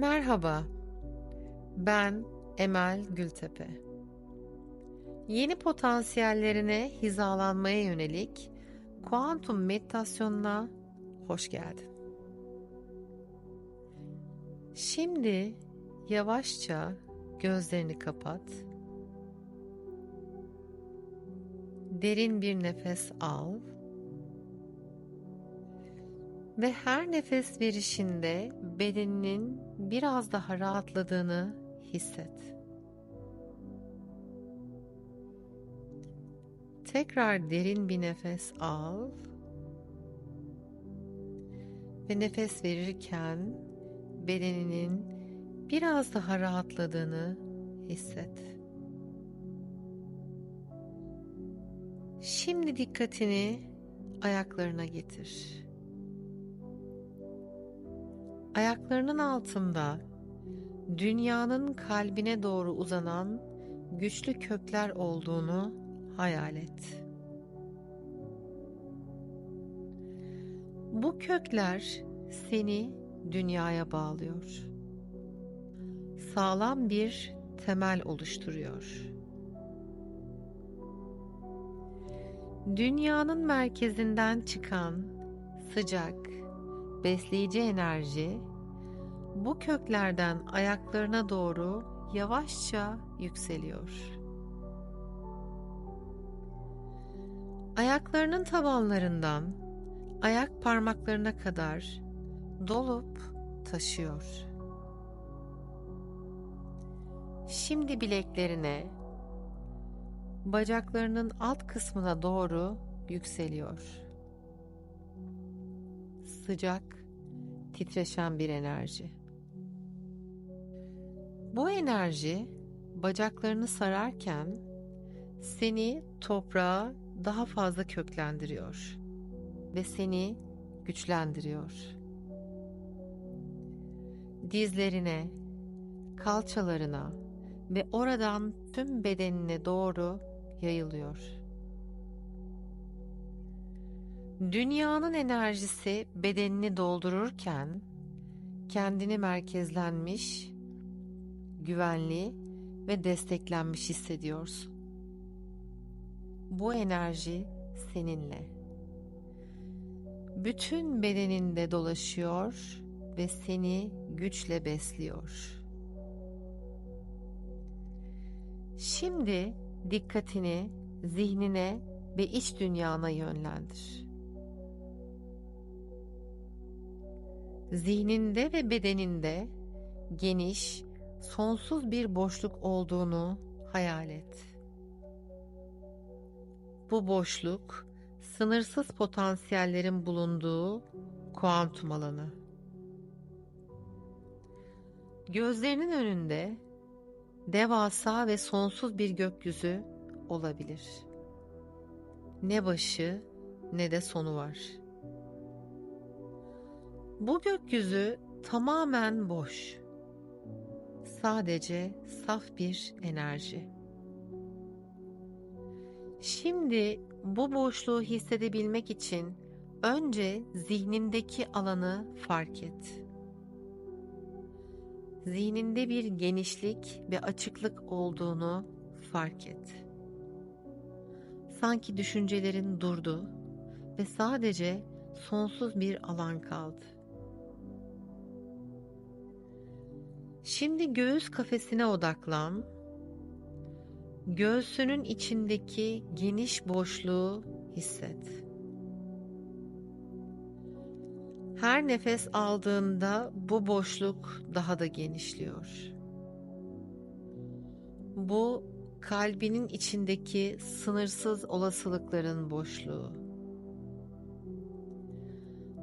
Merhaba, ben Emel Gültepe. Yeni potansiyellerine hizalanmaya yönelik kuantum meditasyonuna hoş geldin. Şimdi yavaşça gözlerini kapat. Derin bir nefes al. Ve her nefes verişinde bedeninin biraz daha rahatladığını hisset. Tekrar derin bir nefes al. Ve nefes verirken bedeninin biraz daha rahatladığını hisset. Şimdi dikkatini ayaklarına getir. Ayaklarının altında dünyanın kalbine doğru uzanan güçlü kökler olduğunu hayal et. Bu kökler seni dünyaya bağlıyor. Sağlam bir temel oluşturuyor. Dünyanın merkezinden çıkan sıcak, besleyici enerji bu köklerden ayaklarına doğru yavaşça yükseliyor. Ayaklarının tabanlarından ayak parmaklarına kadar dolup taşıyor. Şimdi bileklerine, bacaklarının alt kısmına doğru yükseliyor. Sıcak, titreşen bir enerji. Bu enerji bacaklarını sararken seni toprağa daha fazla köklendiriyor ve seni güçlendiriyor. Dizlerine, kalçalarına ve oradan tüm bedenine doğru yayılıyor. Dünyanın enerjisi bedenini doldururken kendini merkezlenmiş, güvenli ve desteklenmiş hissediyorsun. Bu enerji seninle. Bütün bedeninde dolaşıyor ve seni güçle besliyor. Şimdi dikkatini zihnine ve iç dünyana yönlendir. Zihninde ve bedeninde geniş, sonsuz bir boşluk olduğunu hayal et. Bu boşluk sınırsız potansiyellerin bulunduğu kuantum alanı. Gözlerinin önünde devasa ve sonsuz bir gökyüzü olabilir. Ne başı ne de sonu var. Bu gökyüzü tamamen boş. Sadece saf bir enerji. Şimdi bu boşluğu hissedebilmek için önce zihnindeki alanı fark et. Zihninde bir genişlik ve açıklık olduğunu fark et. Sanki düşüncelerin durdu ve sadece sonsuz bir alan kaldı. Şimdi göğüs kafesine odaklan. Göğsünün içindeki geniş boşluğu hisset. Her nefes aldığında bu boşluk daha da genişliyor. Bu kalbinin içindeki sınırsız olasılıkların boşluğu.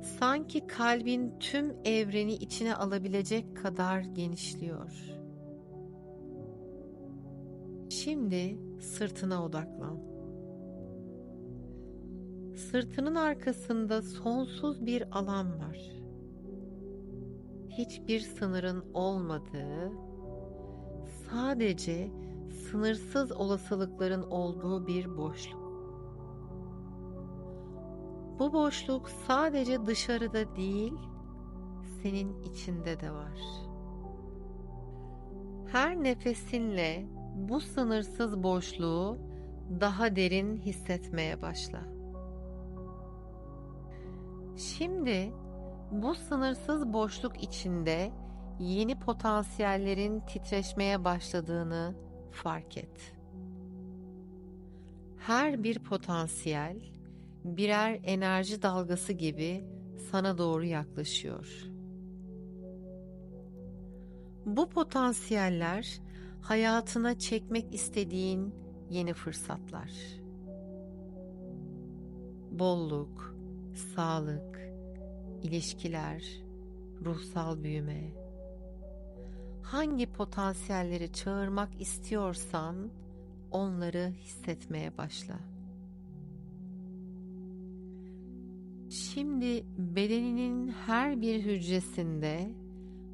Sanki kalbin tüm evreni içine alabilecek kadar genişliyor. Şimdi sırtına odaklan. Sırtının arkasında sonsuz bir alan var. Hiçbir sınırın olmadığı, sadece sınırsız olasılıkların olduğu bir boşluk. Bu boşluk sadece dışarıda değil, senin içinde de var. Her nefesinle bu sınırsız boşluğu daha derin hissetmeye başla. Şimdi bu sınırsız boşluk içinde yeni potansiyellerin titreşmeye başladığını fark et. Her bir potansiyel birer enerji dalgası gibi sana doğru yaklaşıyor. Bu potansiyeller hayatına çekmek istediğin yeni fırsatlar. Bolluk, sağlık, ilişkiler, ruhsal büyüme. Hangi potansiyelleri çağırmak istiyorsan onları hissetmeye başla. Şimdi bedeninin her bir hücresinde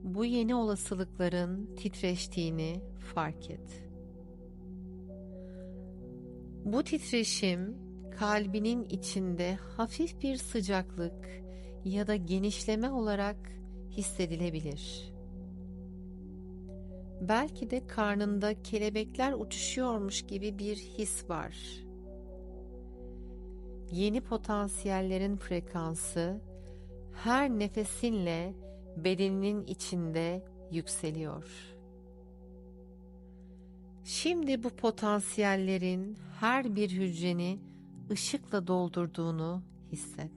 bu yeni olasılıkların titreştiğini fark et. Bu titreşim kalbinin içinde hafif bir sıcaklık ya da genişleme olarak hissedilebilir. Belki de karnında kelebekler uçuşuyormuş gibi bir his var. Yeni potansiyellerin frekansı her nefesinle bedeninin içinde yükseliyor. Şimdi bu potansiyellerin her bir hücreni ışıkla doldurduğunu hisset.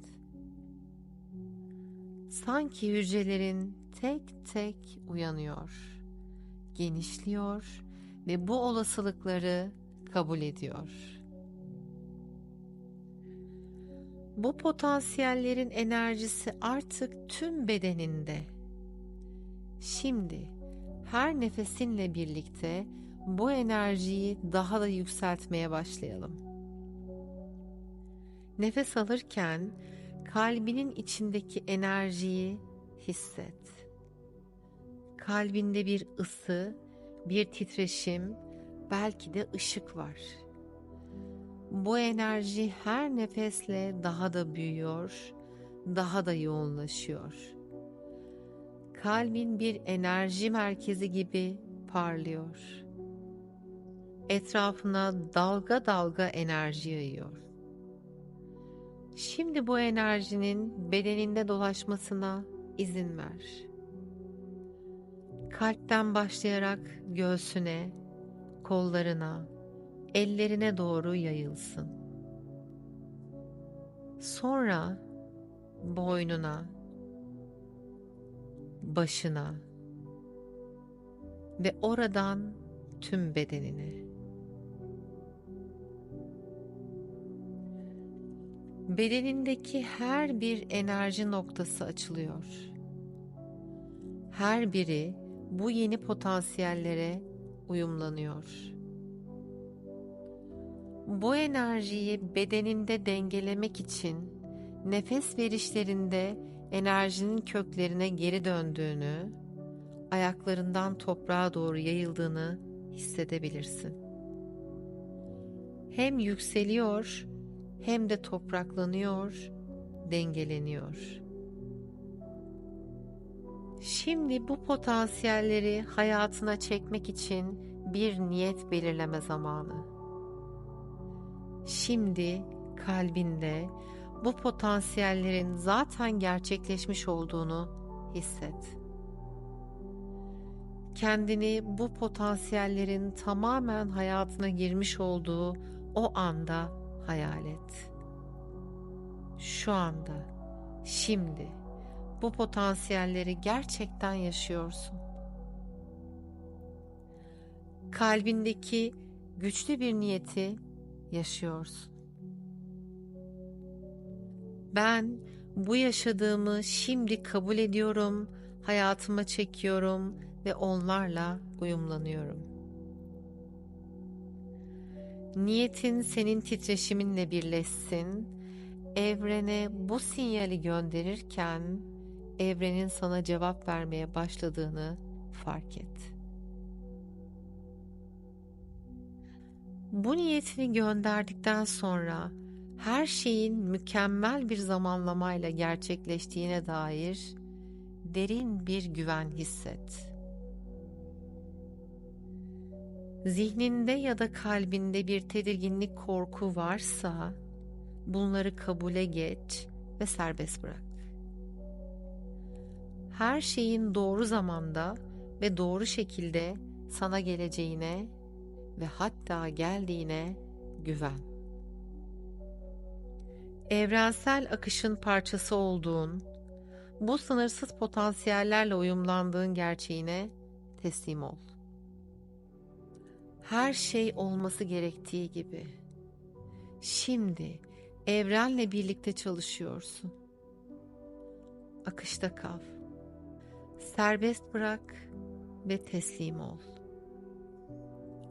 Sanki hücrelerin tek tek uyanıyor, genişliyor ve bu olasılıkları kabul ediyor. Bu potansiyellerin enerjisi artık tüm bedeninde. Şimdi her nefesinle birlikte bu enerjiyi daha da yükseltmeye başlayalım. Nefes alırken kalbinin içindeki enerjiyi hisset. Kalbinde bir ısı, bir titreşim, belki de ışık var. Bu enerji her nefesle daha da büyüyor, daha da yoğunlaşıyor. Kalbin bir enerji merkezi gibi parlıyor. Etrafına dalga dalga enerji yayıyor. Şimdi bu enerjinin bedeninde dolaşmasına izin ver. Kalpten başlayarak göğsüne, kollarına, ellerine doğru yayılsın. Sonra boynuna, başına ve oradan tüm bedenine. Bedenindeki her bir enerji noktası açılıyor. Her biri bu yeni potansiyellere uyumlanıyor. Bu enerjiyi bedeninde dengelemek için nefes verişlerinde enerjinin köklerine geri döndüğünü, ayaklarından toprağa doğru yayıldığını hissedebilirsin. Hem yükseliyor hem de topraklanıyor, dengeleniyor. Şimdi bu potansiyelleri hayatına çekmek için bir niyet belirleme zamanı. Şimdi kalbinde bu potansiyellerin zaten gerçekleşmiş olduğunu hisset. Kendini bu potansiyellerin tamamen hayatına girmiş olduğu o anda hayal et. Şu anda, şimdi bu potansiyelleri gerçekten yaşıyorsun. Kalbindeki güçlü bir niyeti yaşıyorsun. Ben bu yaşadığımı şimdi kabul ediyorum, hayatıma çekiyorum ve onlarla uyumlanıyorum.'' Niyetin senin titreşiminle birleşsin. Evrene bu sinyali gönderirken evrenin sana cevap vermeye başladığını fark et. Bu niyetini gönderdikten sonra her şeyin mükemmel bir zamanlamayla gerçekleştiğine dair derin bir güven hisset. Zihninde ya da kalbinde bir tedirginlik, korku varsa bunları kabule geç ve serbest bırak. Her şeyin doğru zamanda ve doğru şekilde sana geleceğine ve hatta geldiğine güven. Evrensel akışın parçası olduğun, bu sınırsız potansiyellerle uyumlandığın gerçeğine teslim ol. Her şey olması gerektiği gibi. Şimdi evrenle birlikte çalışıyorsun. Akışta kal. Serbest bırak ve teslim ol.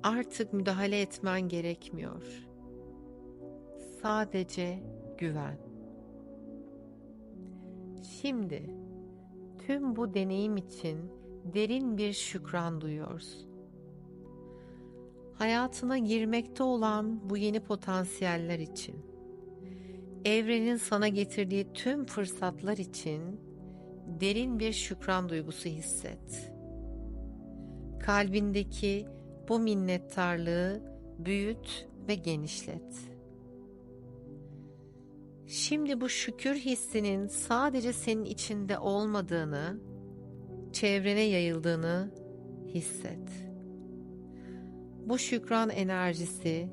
Artık müdahale etmen gerekmiyor. Sadece güven. Şimdi tüm bu deneyim için derin bir şükran duyuyorsun. Hayatına girmekte olan bu yeni potansiyeller için, evrenin sana getirdiği tüm fırsatlar için derin bir şükran duygusu hisset. Kalbindeki bu minnettarlığı büyüt ve genişlet. Şimdi bu şükür hissinin sadece senin içinde olmadığını, çevrene yayıldığını hisset. Bu şükran enerjisi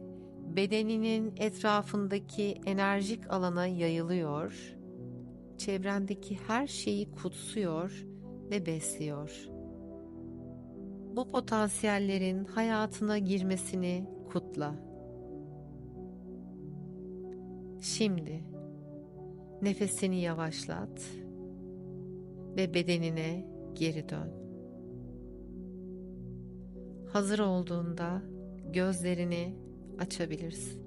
bedeninin etrafındaki enerjik alana yayılıyor, çevrendeki her şeyi kutsuyor ve besliyor. Bu potansiyellerin hayatına girmesini kutla. Şimdi nefesini yavaşlat ve bedenine geri dön. Hazır olduğunda gözlerini açabilirsin.